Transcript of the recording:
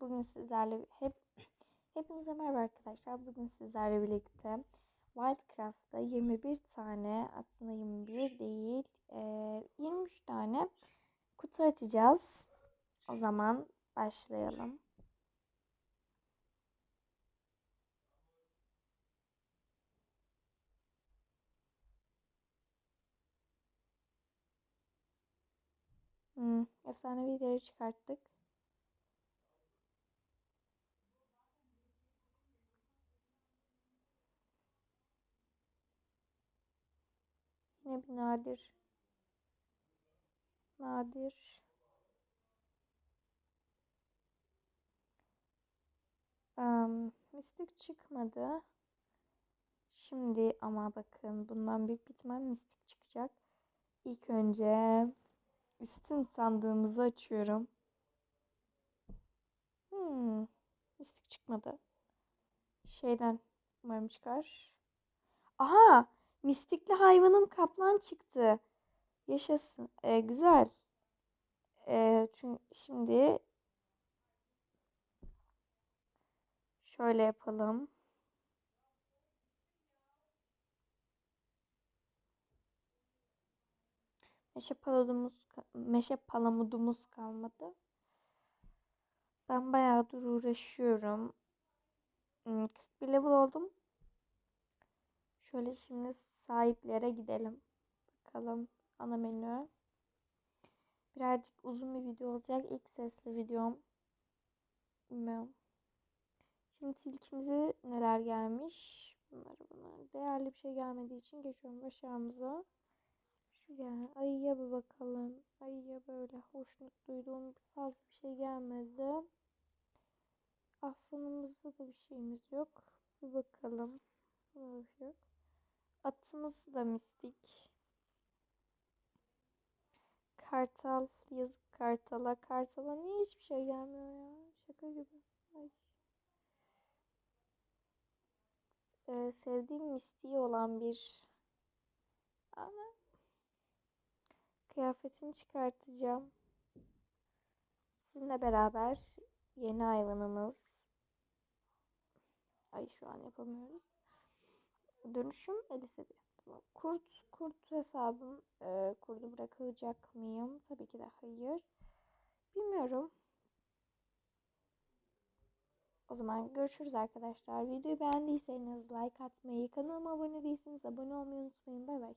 Bugün sizlerle hep hepinize merhaba arkadaşlar. Bugün sizlerle birlikte Wildcraft'ta 21 tane aslında 21 değil e, 23 tane kutu açacağız. O zaman başlayalım. Hmm, efsanevileri çıkarttık. Yine bir nadir. Nadir. Um, mistik çıkmadı. Şimdi ama bakın bundan büyük ihtimal mistik çıkacak. İlk önce üstün sandığımızı açıyorum. Hmm, mistik çıkmadı. Şeyden umarım çıkar. Aha! Mistikli hayvanım kaplan çıktı. Yaşasın. Ee, güzel. Ee, çünkü şimdi şöyle yapalım. Meşe palamudumuz, meşe palamudumuz kalmadı. Ben bayağıdır uğraşıyorum. 41 hmm, level oldum. Şöyle şimdi sahiplere gidelim. Bakalım ana menü. Birazcık uzun bir video olacak. İlk sesli videom. Bilmiyorum. Şimdi tilkimize neler gelmiş? Bunları bunlar. Değerli bir şey gelmediği için geçiyorum başarımıza. Şu gel. Ayıya bir bakalım. Ayıya böyle hoşnut duyduğum fazla bir şey gelmedi. Aslanımızda da bir şeyimiz yok. Bir bakalım. Burada bir şey yok. Atımız da mistik. Kartal, yazık kartala. Kartala niye hiçbir şey gelmiyor ya? Şaka gibi. Ay. Ee, sevdiğim mistiği olan bir ama kıyafetini çıkartacağım. Sizinle beraber yeni hayvanımız. Ay şu an yapamıyoruz. Dönüşüm Elisabeth. Kurt, kurt hesabım. E, kurdu bırakacak mıyım? Tabii ki de hayır. Bilmiyorum. O zaman görüşürüz arkadaşlar. Videoyu beğendiyseniz like atmayı, kanalıma abone değilseniz abone olmayı unutmayın. Bay bay.